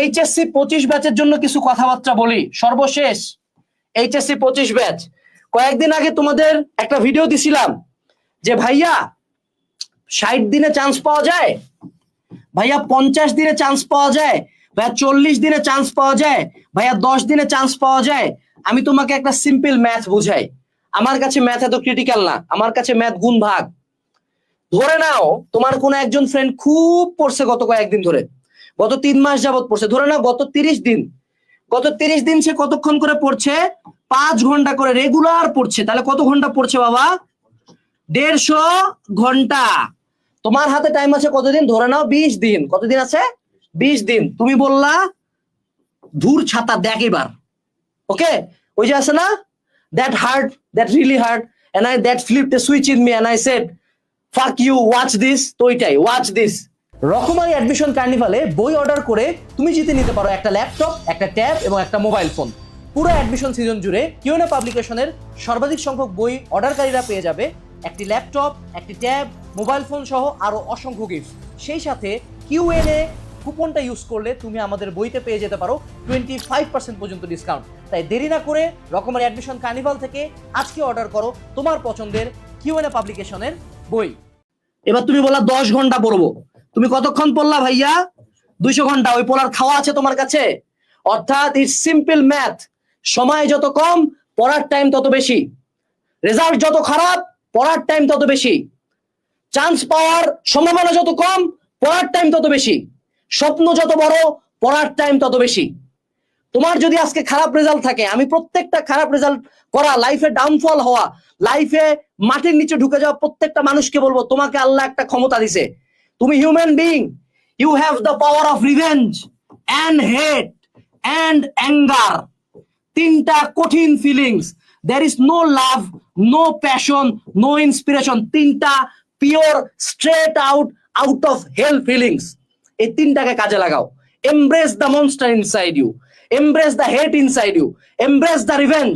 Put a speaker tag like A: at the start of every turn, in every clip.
A: HSC পঁচিশ ব্যাচের জন্য কিছু কথাবার্তা বলি। সর্বশেষ এইচএসসি পঁচিশ ব্যাচ কয়েকদিন আগে তোমাদের একটা ভিডিও দিছিলাম যে, ভাইয়া, ষাট দিনে চান্স পাওয়া যায়? ভাইয়া, পঞ্চাশ দিনে চান্স পাওয়া যায়? ভাইয়া, চল্লিশ দিনে চান্স পাওয়া যায়? ভাইয়া, দশ দিনে চান্স পাওয়া যায়? আমি তোমাকে একটা সিম্পল ম্যাথ বুঝাই। আমার কাছে ম্যাথ এত ক্রিটিক্যাল না। আমার কাছে ম্যাথ গুণ ভাগ। ধরে নাও, তোমার কোনো একজন ফ্রেন্ড খুব পড়ছে গত কয়েকদিন ধরে। গত তিন মাস যাবত পড়ছে। ধরে নাও, গত তিরিশ দিন। গত তিরিশ দিন সে কতক্ষণ করে পড়ছে? পাঁচ ঘণ্টা করে রেগুলার পড়ছে। তাহলে কত ঘণ্টা পড়ছে বাবা? দেড়শো ঘণ্টা। তোমার হাতে টাইম আছে কতদিন? ধরে নাও, বিশ দিন। কতদিন আছে? বিশ দিন। তুমি বললা, ধূর ছাতা, দেখ এবার। ওকে ওই যে আছে না? That hurt that really hurt and I that flip the switch in me and I said fuck you watch this তো ওইটাই ওয়াচ দিস রকমারি অ্যাডমিশন কার্নিভালে বই অর্ডার করে তুমি জিতে নিতে পারো একটা ল্যাপটপ একটা ট্যাব এবং একটা মোবাইল ফোন পুরো অ্যাডমিশন সিজন জুড়ে কিউএনএ পাবলিকেশনের সর্বাধিক সংখ্যক বই অর্ডারকারীরা পেয়ে যাবে একটি ল্যাপটপ একটি ট্যাব মোবাইল ফোন সহ আরও অসংখ্য গিফট সেই সাথে কিউএনএ কুপনটা ইউজ করলে তুমি আমাদের বইতে পেয়ে যেতে পারো টোয়েন্টি ফাইভ পার্সেন্ট পর্যন্ত ডিসকাউন্ট তাই দেরি না করে রকমারি অ্যাডমিশন কার্নিভাল থেকে আজকে অর্ডার করো তোমার পছন্দের কিউএনএ পাবলিকেশনের বই। এবার তুমি বলা দশ ঘণ্টা পড়ব। তুমি কতক্ষণ পড়লা ভাইয়া? দুইশো ঘণ্টা, ওই পড়ার খাওয়া আছে তোমার কাছে? অর্থাৎ ইটস সিম্পল ম্যাথ সময় যত কম, পড়ার টাইম তত বেশি। রেজাল্ট যত খারাপ, পড়ার টাইম তত বেশি। চান্স পাওয়ার সম্ভাবনা যত কম, পড়ার টাইম তত বেশি। স্বপ্ন যত বড়, পড়ার টাইম তত বেশি। তোমার যদি আজকে খারাপ রেজাল্ট থাকে, আমি প্রত্যেকটা খারাপ রেজাল্ট করা লাইফে ডাউনফল হওয়া লাইফে মাটির নিচে ঢুকে যাওয়া প্রত্যেকটা মানুষকে বলব, তোমাকে আল্লাহ একটা ক্ষমতা দিছে। তুমি human being you have the power of revenge and hate and anger তিনটা কঠিন feelings there is no love no passion no inspiration তিনটা pure straight out out of hell feelings এই তিনটাকে কাজে লাগাও। Embrace the monster inside you embrace the hate inside you embrace the revenge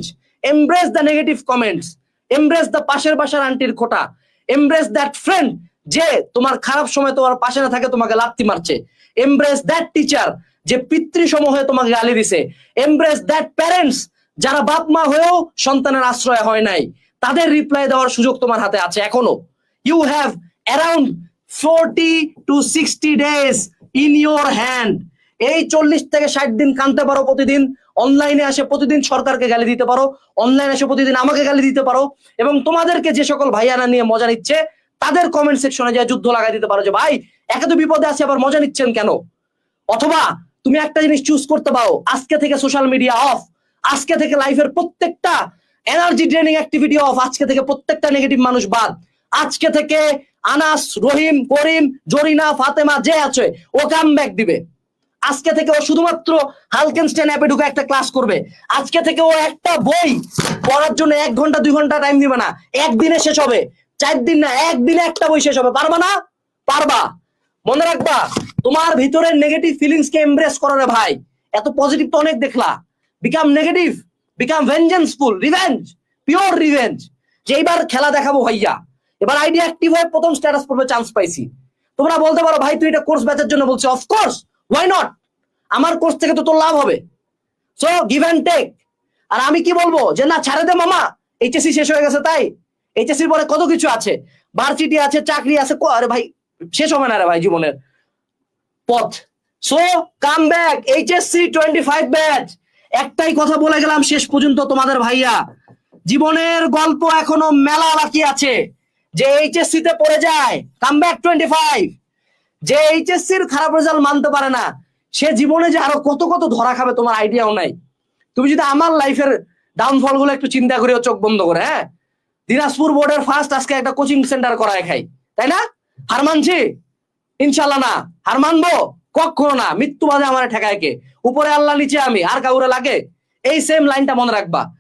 A: embrace the negative comments embrace the পাশের বাসার আন্টির খোটা. Embrace that friend যে তোমার খারাপ সময় তোমার পাশে না থাকে, তোমাকে লাত্তি মারছে। এমব্রেস দ্যাট টিচার যে পিতৃসম হয়ে তোমাকে গালি দিছে। এমব্রেস দ্যাট প্যারেন্টস যারা বাপ মা হয়েও সন্তানের আশ্রয় হয় নাই। তাদের রিপ্লাই দেওয়ার সুযোগ তোমার হাতে আছে এখনও। You have around forty to sixty days in your hand এই চল্লিশ থেকে ষাট দিন কানতে পারো প্রতিদিন। অনলাইনে আসে প্রতিদিন সরকারকে গালি দিতে পারো। অনলাইনে এসে প্রতিদিন আমাকে গালি দিতে পারো। এবং তোমাদেরকে যে সকল ভাইয়ারা নিয়ে মজা নিচ্ছে তাদের কমেন্ট সেকশনে যে যুদ্ধ লাগাই দিতে পারো যে, ভাই, একে তো বিপদে আছে, আবার মজা নিচ্ছেন কেন? অথবা, তুমি একটা জিনিস চুজ করতে পারো, আজকে থেকে সোশ্যাল মিডিয়া অফ আজকে থেকে লাইফের প্রত্যেকটা এনার্জি ড্রেনিং অ্যাক্টিভিটি অফ আজকে থেকে প্রত্যেকটা নেগেটিভ মানুষ বাদ। আজকে থেকে আনাস, রহিম, করিম, জরিনা, ফাতেমা যে আছে, ও কাম ব্যাক দিবে। আজকে থেকে ও শুধুমাত্র হালকেনস্টেন অ্যাপে ঢুকে একটা ক্লাস করবে। আজকে থেকে ও একটা বই পড়ার জন্য এক ঘণ্টা, দুই ঘণ্টা টাইম দিবে না। একদিনে শেষ হবে। চার দিন না একদিনে একটা বই শেষ হবে। পারবা না? পারবা। মনে রাখবা, তোমার ভিতরের নেগেটিভ ফিলিংস কে এমব্রেস করো রে ভাই। এত পজিটিভ তো অনেক দেখলা। Become negative become vengeanceful revenge pure revenge যে এইবার খেলা দেখাবো ভাইয়া। এবার আইডিয়া অ্যাক্টিভ হয়ে প্রথম স্ট্যাটাস পড়বে চান্স পাইছি। তোমরা বলতে পারো, ভাই, তুই এটা কোর্স ব্যাচের জন্য বলছো অফকোর্স ওয়াই নট আমার কোর্স থেকে তো তোর লাভ হবে। সো গিভ অ্যান্ড টেক আর আমি কি বলব? যে না, ছাড়ে দে মামা। এইচএসসি শেষ হয়ে গেছে তাই। এইচএসসি পরে কত কিছু আছে? ভার্সিটি আছে, চাকরি আছে আরে ভাই, শেষ হবে না রে ভাই জীবনের পথ। So come back HSC twenty five batch একটাই কথা বলে গেলাম শেষ পর্যন্ত তোমাদের ভাইয়া। জীবনের গল্প এখনও মেলা বাকি আছে। যে এইচএসসি তে পড়ে যায় কাম ব্যাক টোয়েন্টি ফাইভ যে এর খারাপ রেজাল্ট মানতে পারে না, সে জীবনে যে আরও কত কত ধরা খাবে তোমার আইডিয়াও নাই। তুমি যদি আমার লাইফের ডাউনফলগুলো একটু চিন্তা করিও, চোখ বন্ধ করে হ্যাঁ? দিনাজপুর বোর্ডের ফার্স্ট আজকে একটা কোচিং সেন্টার করায় খাই। তাই না? হার মানছি ইনশাল্লাহ না। হার মানবো কখনো না। মৃত্যু বাদে আমার ঠেকায় কে? উপরে আল্লাহ, নিচে আমি। আর কাউরে লাগে? এই সেম লাইনটা মনে রাখবা।